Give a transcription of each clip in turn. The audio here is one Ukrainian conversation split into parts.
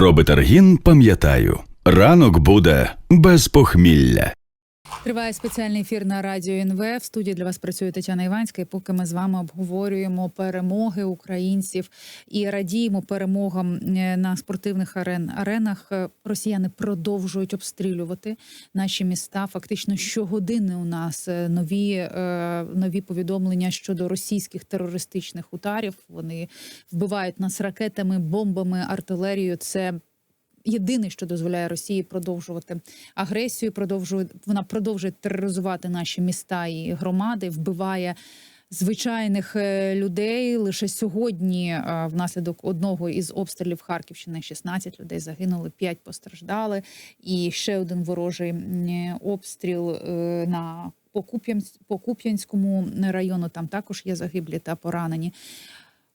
Про Бетаргін пам'ятаю. Ранок буде без похмілля. Триває спеціальний ефір на радіо НВ. В студії для вас працює Тетяна Іванська. І поки ми з вами обговорюємо перемоги українців і радіємо перемогам е, на спортивних арен аренах, е, росіяни продовжують обстрілювати наші міста. Фактично щогодини у нас е, нові, нові повідомлення щодо російських терористичних ударів. Вони вбивають нас ракетами, бомбами, артилерією. Це єдине, що дозволяє Росії продовжувати агресію. Продовжує вона продовжує тероризувати наші міста і громади, вбиває. Звичайних е, людей лише сьогодні, е, внаслідок одного із обстрілів Харківщини, 16 людей загинули, 5 постраждали, і ще один ворожий обстріл е, на Покуп'янсь- Покуп'янському району. Там також є загиблі та поранені.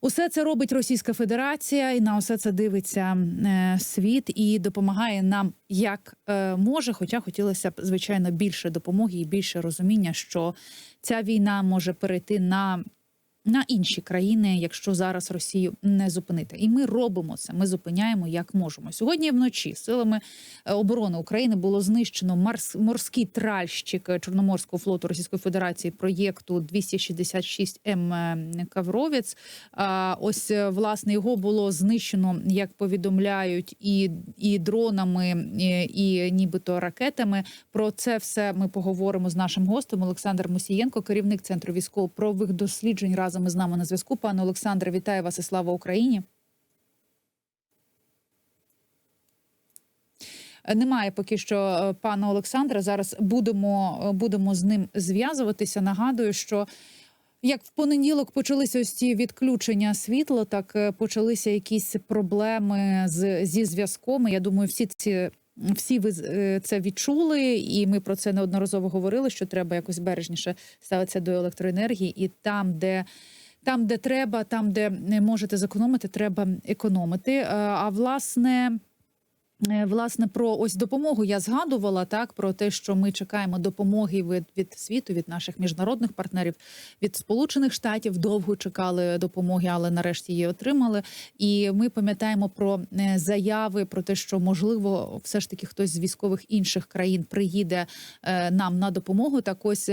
Усе це робить Російська Федерація, і на усе це дивиться е, світ і допомагає нам як е, може. Хоча хотілося б звичайно більше допомоги і більше розуміння, що ця війна може перейти на. На інші країни, якщо зараз Росію не зупинити, і ми робимо це. Ми зупиняємо як можемо. Сьогодні вночі силами е, оборони України було знищено марс- морський тральщик Чорноморського флоту Російської Федерації проєкту 266 М е, Кавровець. Ось е, власне його було знищено, як повідомляють, і, і дронами, і, і нібито ракетами. Про це все ми поговоримо з нашим гостем Олександр Мусієнко, керівник центру військово-правових досліджень. Разом із нами на зв'язку. Пане Олександре, вітаю вас і слава Україні. Немає поки що е, пана Олександра. Зараз будемо, е, будемо з ним зв'язуватися. Нагадую, що як в понеділок почалися ось ці відключення світла, так е, почалися якісь проблеми з зі зв'язком. Я думаю, всі ці. Всі ви е, це відчули, і ми про це неодноразово говорили. Що треба якось бережніше ставитися до електроенергії, і там, де там, де треба, там, де не можете зекономити, треба економити. Е, А власне. Е, Власне, про ось допомогу я згадувала так про те, що ми чекаємо допомоги від, від світу, від наших міжнародних партнерів, від Сполучених Штатів. Довго чекали допомоги, але нарешті її отримали. І ми пам'ятаємо про е, заяви про те, що можливо, все ж таки хтось з військових інших країн приїде е, нам на допомогу. Так ось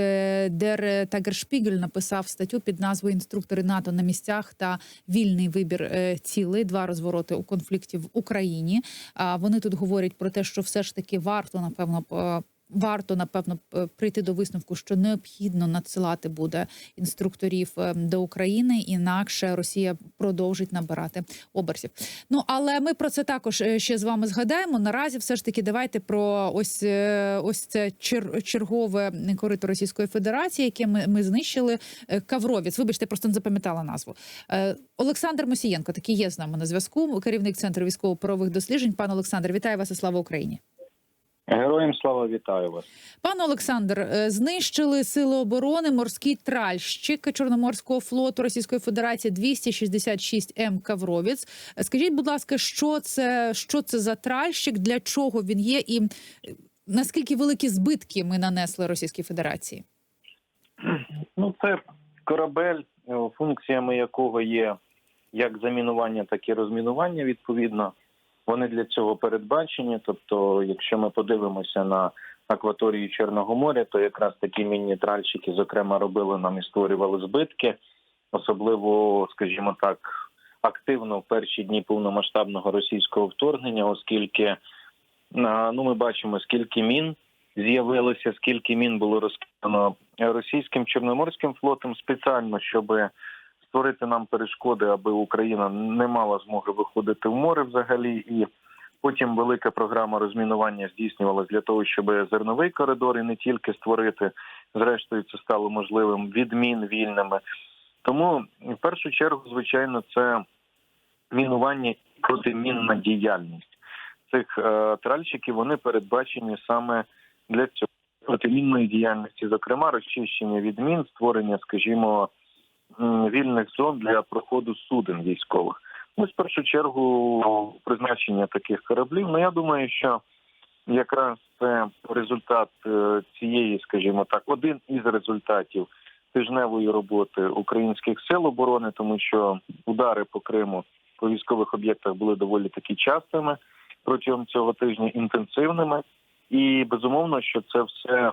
Дер Тагершпігель написав статтю під назвою Інструктори НАТО на місцях та вільний вибір цілей. Два розвороти у конфлікті в Україні. А вони тут говорять про те, що все ж таки варто напевно. Е, Варто напевно прийти до висновку, що необхідно надсилати буде інструкторів е, до України, інакше Росія продовжить набирати оберсів. Ну але ми про це також е, ще з вами згадаємо. Наразі все ж таки давайте про ось е, ось це чер- чергове корито Російської Федерації, яке ми, ми знищили. Е, Кавровіць. Вибачте, просто не запам'ятала назву. Е, Олександр Мосієнко, такий є з нами на зв'язку. Керівник центру військово-правових досліджень. Пан Олександр, вітаю вас і слава Україні. Героям слава вітаю вас. Пане Олександр, е, знищили сили оборони морський тральщик Чорноморського флоту Російської Федерації 266 М Кавровіць. Е, Скажіть, будь ласка, що це що це за тральщик, для чого він є, і е, наскільки великі збитки ми нанесли Російській Федерації? Ну, це корабель, функціями якого є як замінування, так і розмінування. Відповідно, вони для цього передбачені. Тобто, якщо ми подивимося на акваторії Чорного моря, то якраз такі мінні тральщики, зокрема, робили нам і створювали збитки, особливо, скажімо так, активно в перші дні повномасштабного російського вторгнення, оскільки ну ми бачимо, скільки мін з'явилося, скільки мін було розкидано російським чорноморським флотом спеціально, щоб створити нам перешкоди, аби Україна не мала змоги виходити в море взагалі, і потім велика програма розмінування здійснювалася для того, щоб зерновий коридор і не тільки створити, зрештою це стало можливим відмін вільними. Тому в першу чергу, звичайно, це мінування і протимінна діяльність цих е, тральщиків. Вони передбачені саме для цього протимінної діяльності, зокрема розчищення від мін, створення, скажімо, вільних зон для проходу суден військових. Ну, в першу чергу, призначення таких кораблів. Ну я думаю, що якраз це результат е, цієї, скажімо так, один із результатів тижневої роботи українських сил оборони, тому що удари по Криму по військових об'єктах були доволі таки частими. протягом цього тижня інтенсивними, і безумовно, що це все е,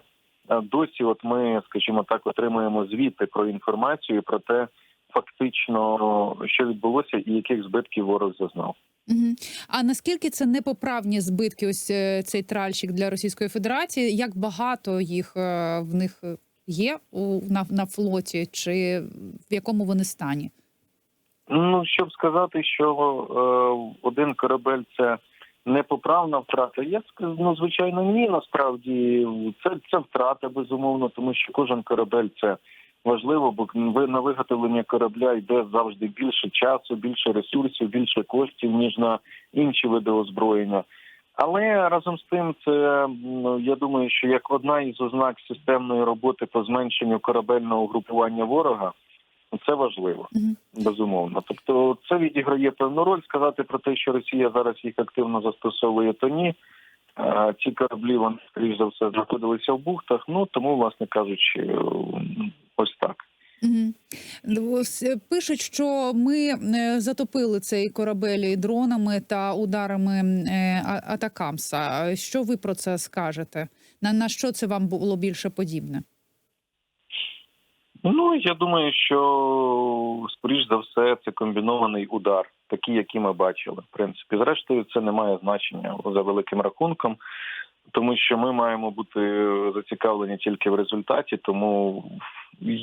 досі. От ми, скажімо так, отримуємо звіти про інформацію про те, фактично, що відбулося, і яких збитків ворог зазнав. А наскільки це непоправні збитки? Ось е, цей тральщик для Російської Федерації? Як багато їх е, в них е, є у на, на флоті, чи в якому вони стані? Ну щоб сказати, що е, один корабель це непоправна втрата. Я ну звичайно, ні. Насправді це, це втрата безумовно, тому що кожен корабель це важливо, бо на виготовлення корабля йде завжди більше часу, більше ресурсів, більше коштів ніж на інші види озброєння. Але разом з тим, це я думаю, що як одна із ознак системної роботи по зменшенню корабельного групування ворога, це важливо безумовно. Тобто, це відіграє певну роль. Сказати про те, що Росія зараз їх активно застосовує, то ні. Ці кораблі вони скоріш за все знаходилися в бухтах. Ну тому, власне кажучи, ось так. Ну, е, Пишуть, що ми е, затопили цей корабель дронами та ударами е, Атакамса. Що ви про це скажете? На, на що це вам було більше подібне? Ну я думаю, що скоріш за все це комбінований удар, такий, який ми бачили. В принципі, зрештою, це не має значення за великим рахунком, тому що ми маємо бути зацікавлені тільки в результаті. Тому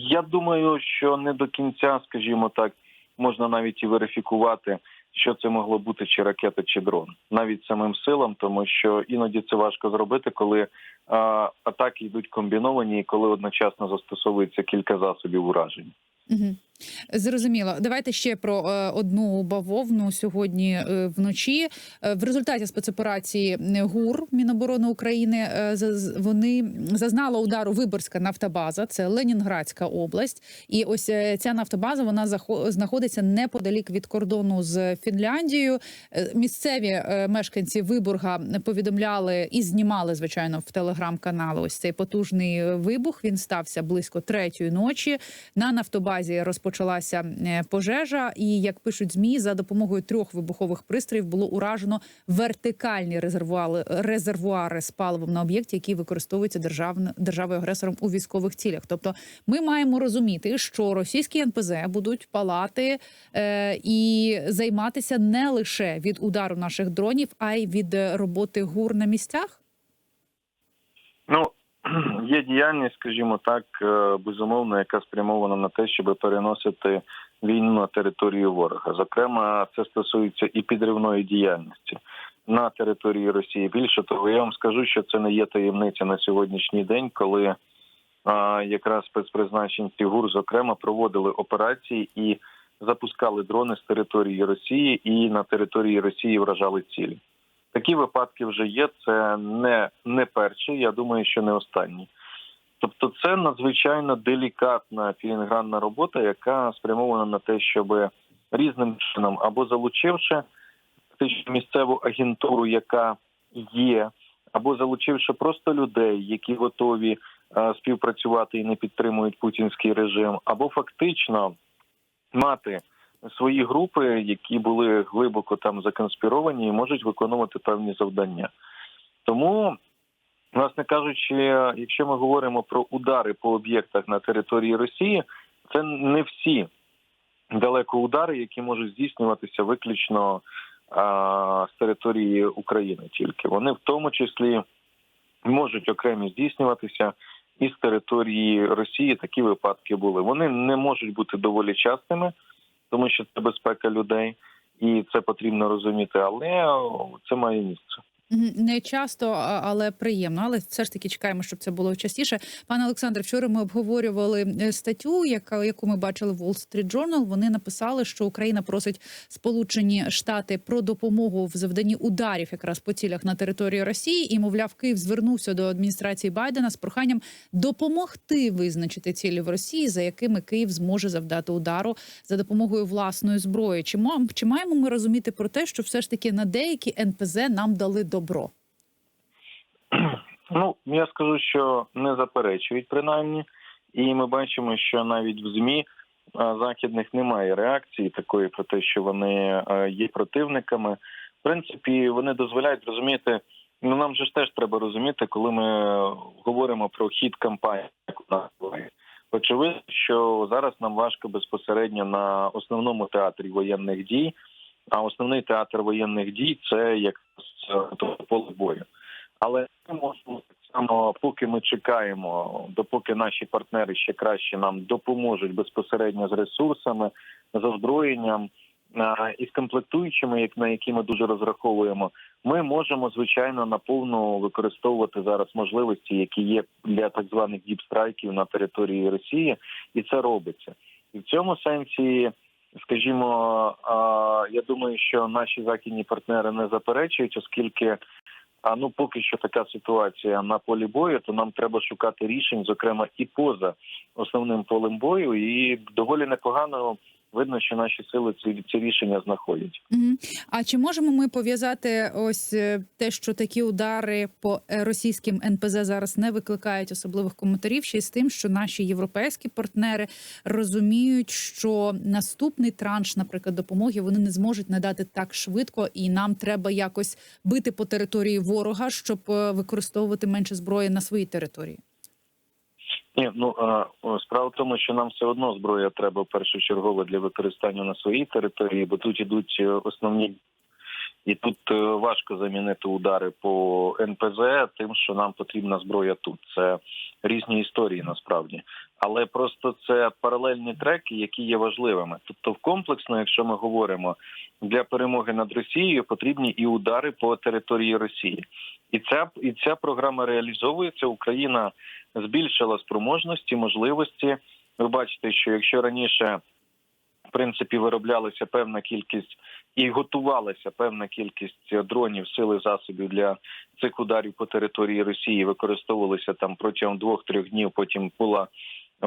я думаю, що не до кінця, скажімо так, можна навіть і верифікувати, що це могло бути чи ракета, чи дрон, навіть самим силам, тому що іноді це важко зробити, коли а, атаки йдуть комбіновані, і коли одночасно застосовується кілька засобів ураження. Угу. Зрозуміло. Давайте ще про е, одну бавовну сьогодні е, вночі. Е, в результаті спецоперації ГУР Міноборони України заз- вони зазнала удару Виборська нафтобаза, це Ленінградська область. І ось ця нафтобаза вона знаходиться неподалік від кордону з Фінляндією. Місцеві мешканці Виборга повідомляли і знімали звичайно в телеграм-канали. Ось цей потужний вибух. Він стався близько третьої ночі. На нафтобазі розпочалася е, пожежа, і як пишуть змі, за допомогою трьох вибухових пристроїв було уражено вертикальні резервуари, резервуари з паливом на об'єкті, які використовуються державно державою агресором у військових цілях. Тобто, ми маємо розуміти, що російські НПЗ будуть палати е, і займатися не лише від удару наших дронів, а й від роботи гур на місцях. Ну є діяльність, скажімо так, е, безумовно, яка спрямована на те, щоб переносити війну на територію ворога. Зокрема, це стосується і підривної діяльності на території Росії. Більше того, я вам скажу, що це не є таємниця на сьогоднішній день, коли а, якраз спецпризначенці ГУР, зокрема, проводили операції і запускали дрони з території Росії і на території Росії вражали цілі. Такі випадки вже є. Це не, не перший, я думаю, що не останній. Тобто, це надзвичайно делікатна філінгранна робота, яка спрямована на те, щоб різним чином або залучивши фактично місцеву агентуру, яка є, або залучивши просто людей, які готові е, співпрацювати і не підтримують путінський режим, або фактично мати свої групи, які були глибоко там законспіровані і можуть виконувати певні завдання. Тому, власне кажучи, якщо ми говоримо про удари по об'єктах на території Росії, це не всі далеко удари, які можуть здійснюватися виключно а, з території України. Тільки вони в тому числі можуть окремі здійснюватися і з території Росії. Такі випадки були. Вони не можуть бути доволі частими тому що це безпека людей, і це потрібно розуміти. Але це має місце. Не часто, але приємно. Але все ж таки чекаємо, щоб це було частіше. Пане Олександре, вчора ми обговорювали е, статтю, яка яку ми бачили в Wall Street Journal. Вони написали, що Україна просить Сполучені Штати про допомогу в завданні ударів якраз по цілях на території Росії. І мовляв, Київ звернувся до адміністрації Байдена з проханням допомогти визначити цілі в Росії, за якими Київ зможе завдати удару за допомогою власної зброї. Чи чи маємо ми розуміти про те, що все ж таки на деякі НПЗ нам дали добро? Ну я скажу, що не заперечують принаймні, і ми бачимо, що навіть в змі західних немає реакції такої про те, що вони е, є противниками. В принципі вони дозволяють розуміти. Ну нам же ж теж треба розуміти, коли ми говоримо про хід кампанії. як у нас. Очевидно, що зараз нам важко безпосередньо на основному театрі воєнних дій. А основний театр воєнних дій це як поле бою. Але ми можемо так само, поки ми чекаємо, допоки наші партнери ще краще нам допоможуть безпосередньо з ресурсами, з озброєнням а, і з комплектуючими, як на які ми дуже розраховуємо, ми можемо звичайно наповну використовувати зараз можливості, які є для так званих діпстрайків на території Росії, і це робиться. І в цьому сенсі, скажімо, я думаю, що наші західні партнери не заперечують, оскільки. Ну поки що така ситуація на полі бою, то нам треба шукати рішень, зокрема і поза основним полем бою. І доволі непогано видно, що наші сили ці, ці рішення знаходять. А чи можемо ми пов'язати ось е, те, що такі удари по е, російським НПЗ зараз не викликають особливих коментарів, ще й з тим, що наші європейські партнери розуміють, що наступний транш, наприклад, допомоги вони не зможуть надати так швидко, і нам треба якось бити по території ворога, щоб е, використовувати менше зброї на своїй території. Ні, ну а, справа в тому, що нам все одно зброя треба першочергово для використання на своїй території, бо тут ідуть е, основні. І тут е, важко замінити удари по НПЗ, тим, що нам потрібна зброя тут. Це різні історії насправді, але просто це паралельні треки, які є важливими. Тобто, в комплексно, якщо ми говоримо для перемоги над Росією, потрібні і удари по території Росії, і ця і ця програма реалізовується. Україна збільшила спроможності, можливості. Ви бачите, що якщо раніше в принципі вироблялася певна кількість і готувалася певна кількість дронів, сили засобів для цих ударів по території Росії, використовувалися там протягом двох-трьох днів. Потім була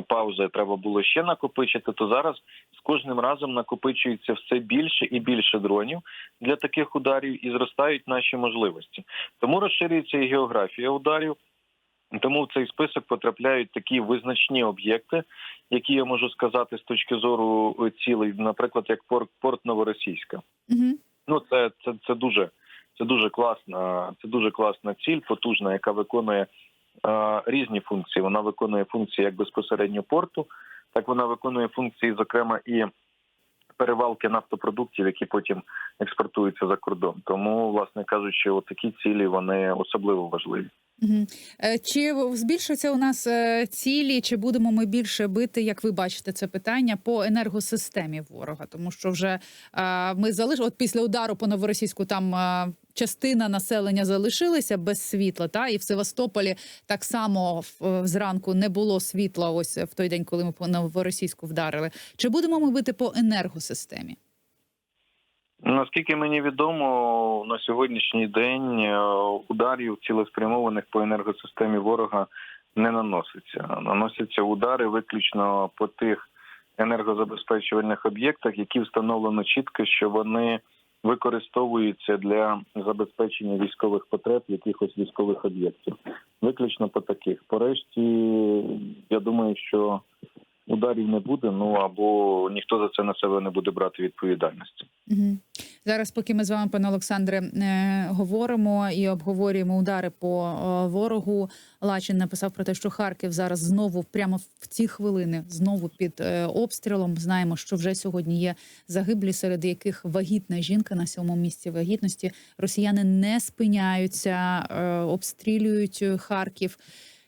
пауза, і треба було ще накопичити. То зараз з кожним разом накопичується все більше і більше дронів для таких ударів і зростають наші можливості. Тому розширюється і географія ударів. Тому в цей список потрапляють такі визначні об'єкти, які я можу сказати з точки зору е, цілей, наприклад, як порт, порт Новоросійська. Угу. Ну це, це, це дуже це дуже класна, це дуже класна ціль, потужна, яка виконує різні функції. Вона виконує функції як безпосередньо порту, так вона виконує функції, зокрема, і перевалки нафтопродуктів, які потім експортуються за кордон. Тому, власне кажучи, такі цілі вони особливо важливі. Угу. Чи збільшуються у нас е, цілі, чи будемо ми більше бити, як ви бачите, це питання по енергосистемі ворога? Тому що вже е, ми залиш... от після удару по новоросійську там е, частина населення залишилася без світла, та і в Севастополі так само зранку не було світла. Ось в той день, коли ми по новоросійську вдарили. Чи будемо ми бити по енергосистемі? Наскільки мені відомо, на сьогоднішній день е, ударів цілеспрямованих по енергосистемі ворога не наноситься. Наносяться удари виключно по тих енергозабезпечувальних об'єктах, які встановлено чітко, що вони використовуються для забезпечення військових потреб якихось військових об'єктів. Виключно по таких. По решті, я думаю, що ударів не буде. Ну або ніхто за це на себе не буде брати відповідальності. Угу. Зараз, поки ми з вами, пане Олександре, е, говоримо і обговорюємо удари по е, ворогу. Лачин написав про те, що Харків зараз знову, прямо в ці хвилини, знову під е, обстрілом. Знаємо, що вже сьогодні є загиблі, серед яких вагітна жінка на сьомому місці вагітності. Росіяни не спиняються, обстрілюють Харків.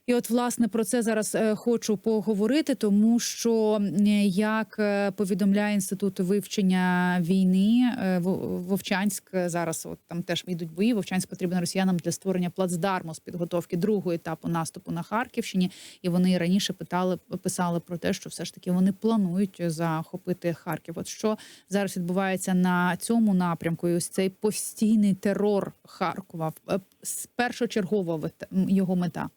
І от власне про це зараз е, хочу поговорити, тому що як е, повідомляє інститут вивчення війни, е, Вовчанськ зараз от там теж йдуть бої. Вовчанськ потрібен росіянам для створення плацдарму з підготовки другого етапу наступу на Харківщині. І вони раніше питали писали про те, що все ж таки вони планують захопити Харків. От що зараз відбувається на цьому напрямку, і ось цей постійний терор Харкова першочергова його мета.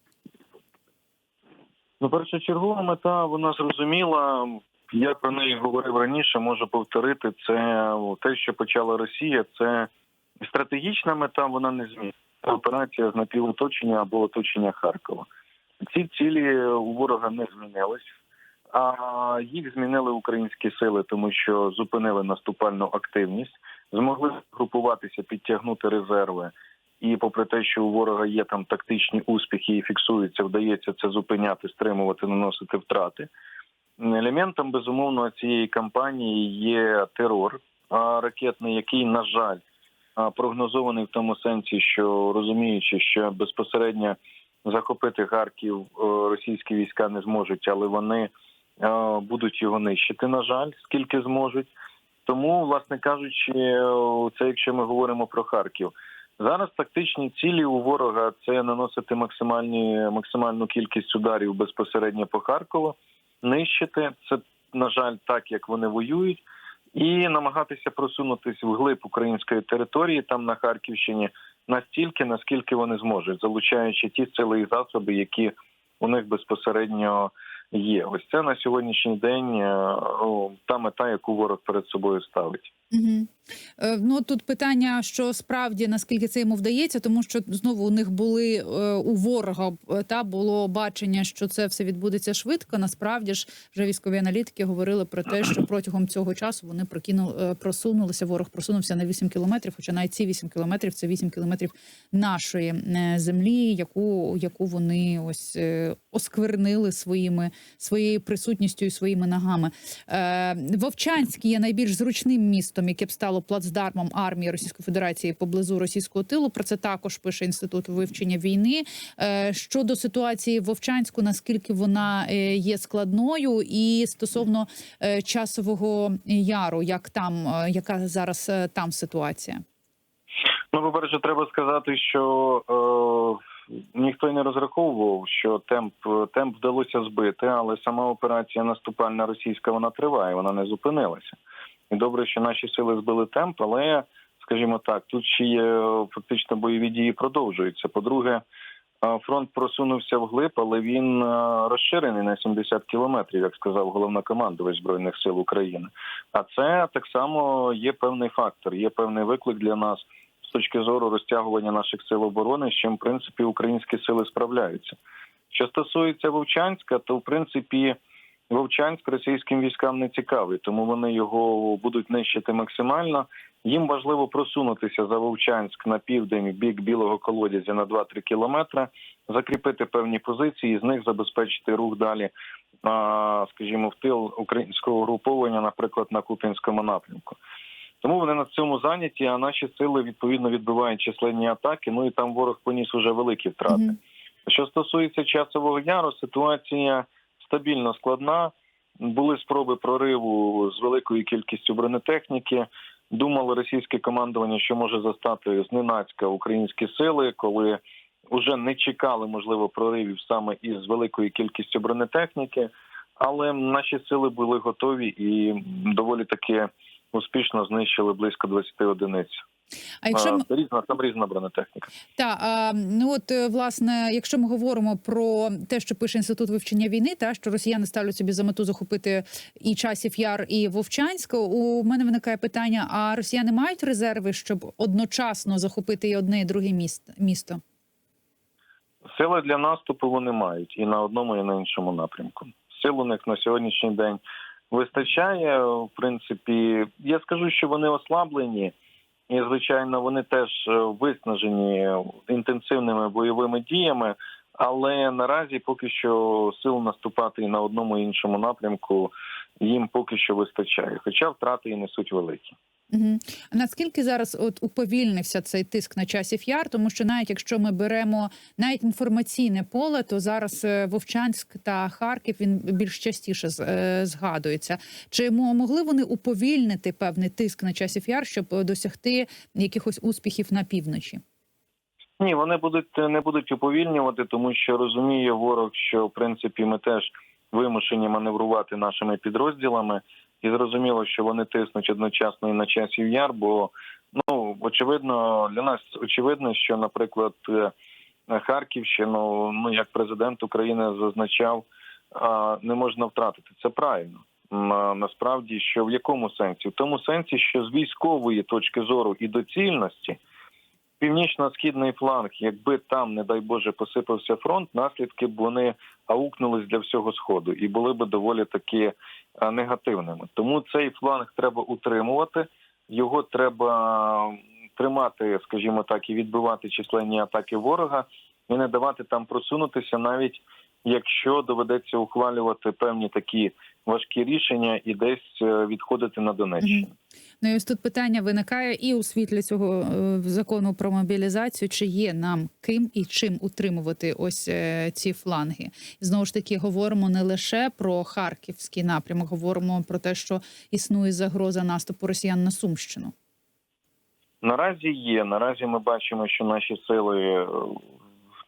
Ну, першочергова мета, вона зрозуміла. Я про неї говорив раніше, можу повторити. Це те, що почала Росія, це стратегічна мета, вона не. Це операція з напівоточення або оточення Харкова. Ці цілі у ворога не змінились, а їх змінили українські сили, тому що зупинили наступальну активність, змогли групуватися, підтягнути резерви. І попри те, що у ворога є там тактичні успіхи і фіксується, вдається це зупиняти, стримувати, наносити втрати. Елементом безумовно цієї кампанії є терор ракетний, який, на жаль, прогнозований в тому сенсі, що розуміючи, що безпосередньо захопити Харків е, російські війська не зможуть, але вони е, будуть його нищити. На жаль, скільки зможуть. Тому, власне кажучи, е, це якщо ми говоримо про Харків. Зараз тактичні цілі у ворога це наносити максимальні максимальну кількість ударів безпосередньо по Харкову, нищити це, на жаль, так як вони воюють, і намагатися просунутись вглиб української території там на Харківщині настільки, наскільки вони зможуть, залучаючи ті сили і засоби, які у них безпосередньо є. Ось це на сьогоднішній день е, та мета, яку ворог перед собою ставить. Угу. Ну тут питання, що справді наскільки це йому вдається, тому що знову у них були е, у ворога е, та було бачення, що це все відбудеться швидко. Насправді ж вже військові аналітики говорили про те, що протягом цього часу вони прокинули просунулися. Ворог просунувся на 8 кілометрів. Хоча навіть ці 8 кілометрів це 8 кілометрів нашої землі, яку яку вони ось осквернили своїми своєю присутністю і своїми ногами. Е, є найбільш зручним містом, яке б стало плацдармом армії Російської Федерації поблизу російського тилу. Про це також пише інститут вивчення війни. Е, Щодо ситуації в Вовчанську, наскільки вона е, є складною, і стосовно е, часового яру, як там яка зараз там ситуація? Ну, по-перше, треба сказати, що е, ніхто й не розраховував, що темп темп вдалося збити, але сама операція наступальна російська вона триває, вона не зупинилася. І добре, що наші сили збили темп, але скажімо так, тут ще є фактично бойові дії продовжуються. По-друге, е, фронт просунувся вглиб, але він е, розширений на 70 кілометрів, як сказав головнокомандувач збройних сил України. А це так само є певний фактор, є певний виклик для нас з точки зору розтягування наших сил оборони, з чим в принципі українські сили справляються. Що стосується Вовчанська, то в принципі Вовчанськ російським військам не цікавий, тому вони його будуть нищити максимально. Їм важливо просунутися за Вовчанськ на південь в бік білого колодязя на 2-3 кілометри, закріпити певні позиції, і з них забезпечити рух далі, скажімо, в тил українського угруповання, наприклад, на Купінському напрямку. Тому вони на цьому зайняті, а наші сили відповідно відбивають численні атаки. Ну і там ворог поніс уже великі втрати. Мгм. Що стосується часового яру, ситуація стабільно складна. Були спроби прориву з великою кількістю бронетехніки. Думали російське командування, що може застати зненацька українські сили, коли вже не чекали можливо проривів саме із великою кількістю бронетехніки. Але наші сили були готові і доволі таки успішно знищили близько 20 одиниць. А якщо. А, різна там різна бронетехніка. Та а, ну от е, власне, якщо ми говоримо про те, що пише інститут вивчення війни, та що росіяни ставлять собі за мету захопити і часів яр, і Вовчанськ, у мене виникає питання: а росіяни мають резерви, щоб одночасно захопити і одне, і друге місто? Сили для наступу вони мають і на одному, і на іншому напрямку. Сил у них на сьогоднішній день вистачає. В принципі, я скажу, що вони ослаблені, і звичайно, вони теж е, виснажені інтенсивними бойовими діями. Але наразі поки що сил наступати і на одному іншому напрямку їм поки що вистачає, хоча втрати і несуть великі. Угу. А наскільки зараз от уповільнився цей тиск на часів яр? Тому що навіть якщо ми беремо навіть інформаційне поле, то зараз е, Вовчанськ та Харків він більш частіше е, згадується. Чи могли вони уповільнити певний тиск на часів яр, щоб досягти якихось успіхів на півночі? Ні, вони будуть не будуть уповільнювати, тому що розуміє ворог, що в принципі ми теж вимушені маневрувати нашими підрозділами, і зрозуміло, що вони тиснуть одночасно і на часів яр. Бо ну очевидно для нас очевидно, що, наприклад, е, Харківщину, ну як президент України зазначав, не можна втратити. Це правильно. Насправді, що в якому сенсі? В тому сенсі, що з військової точки зору і доцільності північно-східний фланг, якби там, не дай Боже, посипався фронт, наслідки б вони аукнулись для всього сходу і були б доволі таки е, негативними. Тому цей фланг треба утримувати. його треба тримати, скажімо так, і відбивати численні атаки ворога, і не давати там просунутися, навіть якщо доведеться ухвалювати певні такі важкі рішення і десь е, відходити на Донеччину. Ну і ось тут питання виникає і у світлі цього е, закону про мобілізацію, чи є нам ким і чим утримувати ось е, ці фланги. Знову ж таки говоримо не лише про харківський напрямок, говоримо про те, що існує загроза наступу росіян на Сумщину. Наразі є. Наразі ми бачимо, що наші сили е,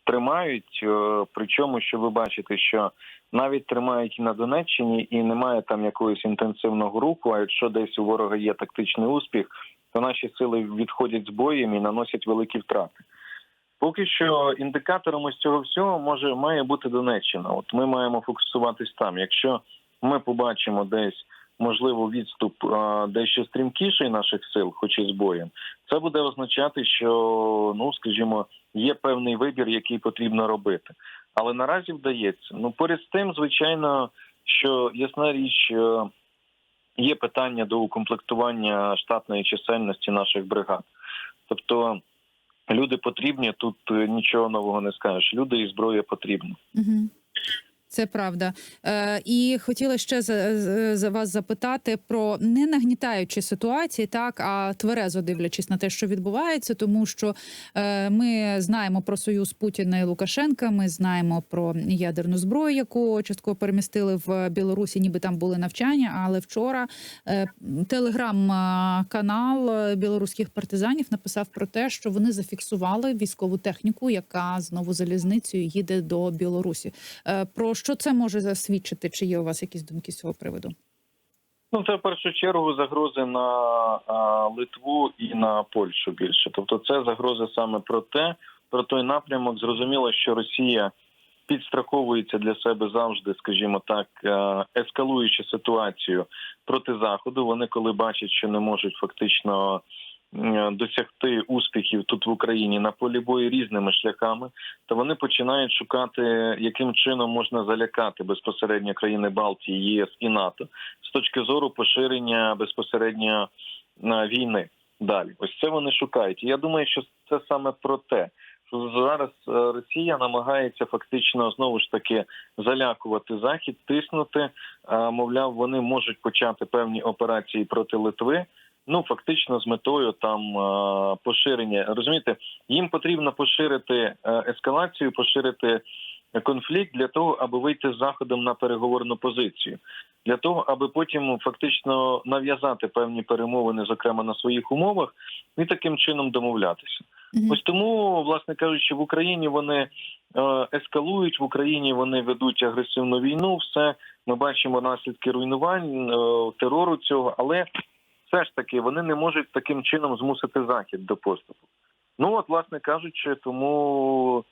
тримають. е, Причому, що ви бачите, що навіть тримають і на Донеччині, і немає там якогось інтенсивного руху. А якщо десь у ворога є тактичний успіх, то наші сили відходять з боєм і наносять великі втрати. Поки що індикатором ось цього всього може має бути Донеччина. От ми маємо фокусуватись там. Якщо ми побачимо десь можливо відступ дещо стрімкіший наших сил, хоч і з боєм, це буде означати, що ну скажімо, є певний вибір, який потрібно робити. Але наразі вдається. Ну поряд з тим, звичайно, що ясна річ. е, Є питання до укомплектування штатної чисельності наших бригад. Тобто люди потрібні, тут е, нічого нового не скажеш. Люди і зброя потрібна. Угу. Це правда. Е, і хотіла ще за, за- вас запитати про не нагнітаючі ситуації, так а тверезо дивлячись на те, що відбувається, тому що е, ми знаємо про союз Путіна і Лукашенка. Ми знаємо про ядерну зброю, яку частково перемістили в Білорусі, ніби там були навчання. Але вчора е, телеграм-канал білоруських партизанів написав про те, що вони зафіксували військову техніку, яка знову залізницею їде до Білорусі. Е, Про що це може засвідчити? Чи є у вас якісь думки з цього приводу? Ну це в першу чергу загрози на а, Литву і на Польщу більше. Тобто, це загрози саме про те, про той напрямок. Зрозуміло, що Росія підстраховується для себе завжди, скажімо так, е, ескалуючи ситуацію проти заходу. Вони коли бачать, що не можуть фактично досягти успіхів тут в Україні на полі бою різними шляхами, то вони починають шукати, яким чином можна залякати безпосередньо країни Балтії, ЄС і НАТО з точки зору поширення безпосередньо е, війни. Далі, ось це вони шукають. І я думаю, що це саме про те, що зараз е, Росія намагається фактично знову ж таки залякувати захід, тиснути. Е, Мовляв, вони можуть почати певні операції проти Литви. Ну фактично з метою там е, поширення. Розумієте, їм потрібно поширити е, ескалацію, поширити конфлікт для того, аби вийти з заходом на переговорну позицію, для того, аби потім фактично нав'язати певні перемовини, зокрема на своїх умовах, і таким чином домовлятися. Ось тому, власне кажучи, в Україні вони е, ескалують в Україні. Вони ведуть агресивну війну. Все ми бачимо наслідки руйнувань, терору цього, але все ж таки вони не можуть таким чином змусити захід до поступу. Ну от, власне кажучи, тому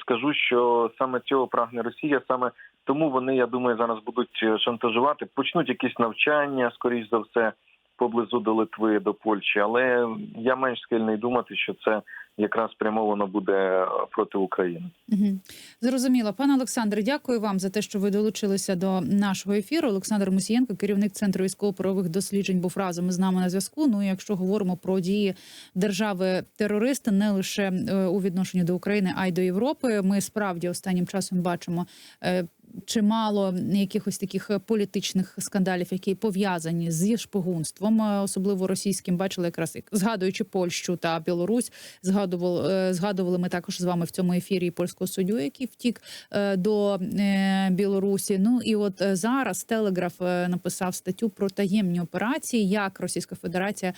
скажу, що саме цього прагне Росія, саме тому вони, я думаю, зараз будуть шантажувати, почнуть якісь навчання, скоріш за все, поблизу до Литви, до Польщі. Але я менш схильний думати, що це якраз спрямовано буде е, проти України. Мгм. Зрозуміло, пане Олександре, дякую вам за те, що ви долучилися до нашого ефіру. Олександр Мусієнко, керівник центру військово-правових досліджень, був разом із нами на зв'язку. Ну і якщо говоримо про дії держави терориста, не лише е, у відношенні до України, а й до Європи. Ми справді останнім часом бачимо. Чимало якихось таких політичних скандалів, які пов'язані зі шпигунством, е, особливо російським, бачили якраз згадуючи Польщу та Білорусь, згадували, е, згадували ми також з вами в цьому ефірі польського суддю, який втік е, до Білорусі. Ну і от зараз Телеграф написав статтю про таємні операції, як Російська Федерація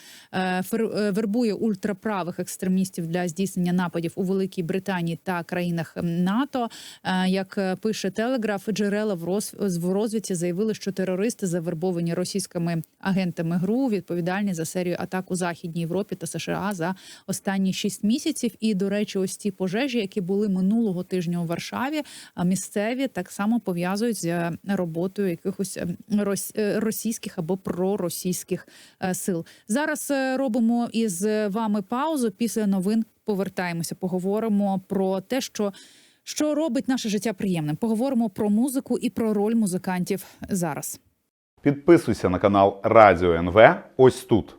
вербує ультраправих екстремістів для здійснення нападів у Великій Британії та країнах НАТО. Як пише Телеграф, джерела в роз- в розвідці заявили, що терористи завербовані російськими агентами ГРУ відповідальні за серію атак у Західній Європі та США за останні шість місяців. І до речі, ось ці пожежі, які були минулого тижня у Варшаві, місцеві так само пов'язують з е, роботою якихось ем, е, російських або проросійських е, сил. Зараз робимо із вами паузу. Після новин повертаємося. Поговоримо про те, що. Що робить наше життя приємним? Поговоримо про музику і про роль музикантів зараз. Підписуйся на канал Радіо НВ ось тут.